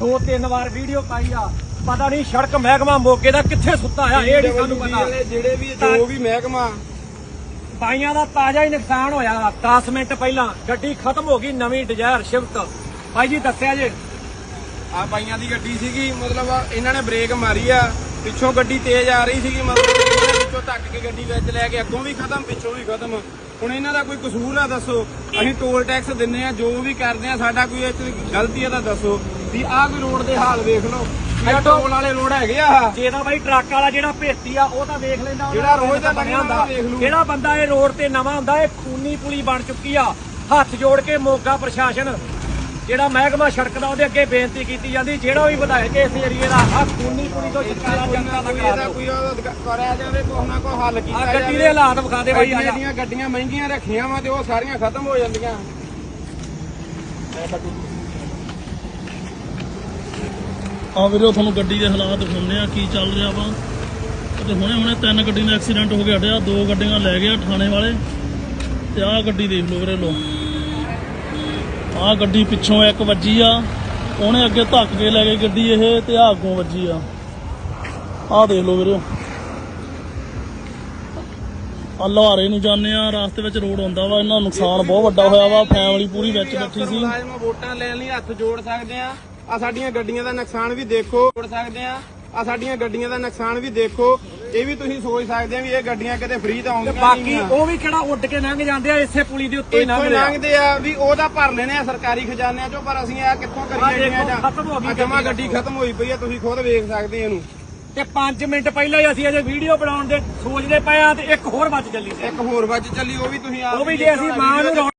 ਦੋ ਤਿੰਨ ਵਾਰ ਵੀਡੀਓ ਪਾਈ ਆ। ਪਤਾ ਨਹੀਂ ਸੜਕ ਮਹਿਕਮਾ ਮੋਗੇ ਦਾ ਕਿੱਥੇ ਸੁੱਤਾ ਆ ਇਹ ਨਹੀਂ ਸਾਨੂੰ ਪਤਾ। ਜਿਹੜੇ ਵੀ ਜੋ ਵੀ ਮਹਿਕਮਾ। ਬਾਈਆਂ ਦਾ ਤਾਜ਼ਾ ਹੀ ਨੁਕਸਾਨ ਹੋਇਆ। 10 ਮਿੰਟ ਪਹਿਲਾਂ ਗੱਡੀ ਖਤਮ ਹੋ ਗਈ ਨਵੀਂ ਡਿਜ਼ਾਇਰ ਸ਼ਿਫਟ। ਭਾਈ ਜੀ ਦੱਸਿਆ ਜੇ? ਆ ਬਾਈਆਂ ਦੀ ਗੱਡੀ ਸੀਗੀ ਮਤਲਬ ਇਹਨਾਂ ਨੇ ਬ੍ਰੇਕ ਮਾਰੀ ਆ। ਪਿੱਛੋਂ ਗੱਡੀ ਤੇਜ਼ ਆ ਰਹੀ ਸੀਗੀ ਮਤਲਬ ਇਹਨਾਂ ਵਿੱਚੋਂ ਧੱਕ ਕੇ ਗੱਡੀ ਵਿੱਚ ਲੈ ਕੇ ਅੱਗੋਂ ਵੀ ਖਤਮ ਪਿੱਛੋਂ ਵੀ ਖਤਮ। ਹੁਣ ਇਹਨਾਂ ਦਾ ਕੋਈ ਕਸੂਰ ਆ ਦੱਸੋ। ਅਸੀਂ ਟੋਲ ਟੈਕਸ ਦਿੰਨੇ ਆ ਜੋ ਵੀ ਕਰਦੇ ਆ ਸਾਡਾ ਕੋਈ ਇਹ 'ਚ ਗਲਤੀ ਆ ਤਾਂ ਦੱਸੋ। ਵੀ ਆਹ ਕੋਈ ਰੋਡ ਦੇ ਹਾਲ ਵੇਖ ਲਓ ਇਹ ਟੋਲ ਵਾਲੇ ਰੋਡ ਹੈਗੇ ਆ। ਜੇ ਤਾਂ ਬਾਈ ਟਰੱਕ ਵਾਲਾ ਜਿਹੜਾ ਭੇਤੀ ਆ ਉਹ ਤਾਂ ਵੇਖ ਲੈਂਦਾ ਜਿਹੜਾ ਰੋਜ਼ ਦਾ ਬਣਿਆ ਹੁੰਦਾ। ਜਿਹੜਾ ਬੰਦਾ ਇਹ ਰੋਡ ਤੇ ਨਵਾਂ ਹੁੰਦਾ ਇਹ ਖੂਨੀ ਪੁਲੀ ਬਣ ਚੁੱਕੀ ਆ ਹੱਥ ਜੋੜ ਕੇ ਮੋਗਾ ਪ੍ਰਸ਼ਾਸਨ ਜਿਹੜਾ ਮਹਿਕਮਾ ਸੜਕ ਦਾ ਉਹਦੇ ਅੱਗੇ ਬੇਨਤੀ ਕੀਤੀ ਜਾਂਦੀ ਜਿਹੜਾ ਵੀ ਵਿਧਾਇਕ ਇਸ ਏਰੀਏ ਦਾ ਆ ਖੂਨੀ ਪੁਲੀ ਤੋਂ ਛੁਟਕਾਰਾ ਜਨਤਾ ਦਾ ਕਰਾ ਕੋਈ ਕਰਿਆ ਜਾਵੇ ਕੋਈ ਨਾ ਕੋਈ ਹੱਲ ਕੀਤਾ ਆ ਜਾਵੇ ਗੱਡੀ ਦੇ ਹਾਲਾਤ ਵਿਖਾ ਦੇ ਬਾਈ ਆ ਜਾ। ਦੀਆਂ ਗੱਡੀਆਂ ਮਹਿੰਗੀਆਂ ਰੱਖੀਆਂ ਵਾ ਤੇ ਉਹ ਸਾਰੀਆਂ ਖਤਮ ਹੋ ਜਾਂਦੀਆਂ ਆ ਵੀਰੋ ਤੁਹਾਨੂੰ ਗੱਡੀ ਦੇ ਹਾਲਾਤ ਦਿਖਾਉਂਦੇ ਆ ਕੀ ਚੱਲ ਰਿਹਾ ਵਾ। ਤੇ ਹੁਣੇ ਹੁਣੇ ਤਿੰਨ ਗੱਡੀ ਦਾ ਐਕਸੀਡੈਂਟ ਹੋ ਕੇ ਹਟਿਆ, ਦੋ ਗੱਡੀਆਂ ਲੈ ਗਏ ਥਾਣੇ ਵਾਲੇ, ਤੇ ਆਹ ਗੱਡੀ ਦੇਖ ਲਓ ਵੀਰੇ ਲੋ ਆਹ ਗੱਡੀ ਪਿੱਛੋਂ ਇੱਕ ਵੱਜੀ ਆ, ਉਹਨੇ ਅੱਗੇ ਧੱਕ ਕੇ ਲੈ ਗਈ ਗੱਡੀ ਇਹ, ਤੇ ਆਹ ਅੱਗੋਂ ਵੱਜੀ ਆ। ਆਹ ਦੇਖ ਲਓ ਵੀਰੇ। ਆ ਲੁਹਾਰੇ ਨੂੰ ਜਾਂਦੇ ਆ ਰਾਸਤੇ ਵਿੱਚ ਰੋਡ ਹੁੰਦਾ ਵਾ, ਇਹਨਾਂ ਦਾ ਨੁਕਸਾਨ ਬਹੁਤ ਵੱਡਾ ਹੋਇਆ ਵਾ, ਫੈਮਿਲੀ ਪੂਰੀ ਵਿੱਚ ਬੈਠੀ ਸੀ। ਮੁਲਾਜ਼ਮ ਵੋਟਾਂ ਲੈਣ ਲਈ ਹੱਥ ਜੋੜ ਸਕਦੇ ਆ। ਆ ਸਾਡੀਆਂ ਗੱਡੀਆਂ ਦਾ ਨੁਕਸਾਨ ਵੀ ਦੇਖੋ। ਜੋੜ ਸਕਦੇ ਆ। ਆ ਸਾਡੀਆਂ ਗੱਡੀਆਂ ਦਾ ਨੁਕਸਾਨ ਵੀ ਦੇਖੋ। ਇਹ ਵੀ ਤੁਸੀਂ ਸੋਚ ਸਕਦੇ ਆ ਵੀ ਇਹ ਗੱਡੀਆਂ ਕਿਤੇ ਫ੍ਰੀ ਤਾਂ ਆਉਂਦੀਆਂ ਬਾਕੀ ਨਹੀਂ ਉਹ ਵੀ ਕਿਹੜਾ ਉੱਡ ਕੇ ਲੰਘ ਜਾਂਦੇ ਆ ਇਸੇ ਪੁਲੀ ਦੇ ਉੱਤੋਂ ਹੀ ਇੱਥੋਂ ਲੰਘਦੇ ਆ। ਲੰਘਦੇ ਆ ਵੀ ਉਹਦਾ ਭਰ ਲੈਣੇ ਆ ਸਰਕਾਰੀ ਖਜ਼ਾਨਿਆਂ ਚੋਂ ਪਰ ਅਸੀਂ ਇਹ ਕਿੱਥੋਂ ਆਹ ਕਰੀਏ ਦੇਖੋ, ਖਤਮ ਹੋ ਗਈ ਆ ਜਮਾ ਗੱਡੀ। ਗੱਡੀ ਖਤਮ ਹੋਈ ਪਈ ਆ ਤੁਸੀਂ ਖੁਦ ਵੇਖ ਸਕਦੇ ਇਹਨੂੰ। ਤੇ 5 ਮਿੰਟ ਪਹਿਲਾਂ ਹੀ ਅਸੀਂ ਅਜੇ ਵੀਡੀਓ ਬਣਾਉਣ ਦੇ ਸੋਚਦੇ ਪਏ ਆ ਤੇ ਇੱਕ ਹੋਰ ਵੱਜ ਚੱਲੀ ਸੀ। ਇੱਕ ਹੋਰ ਵੱਜ ਚੱਲੀ ਉਹ ਵੀ ਤੁਸੀਂ ਆਪ ਉਹ ਵੀ ਜੇ ਅਸੀਂ ਮਾਂ ਨੂੰ ਚ।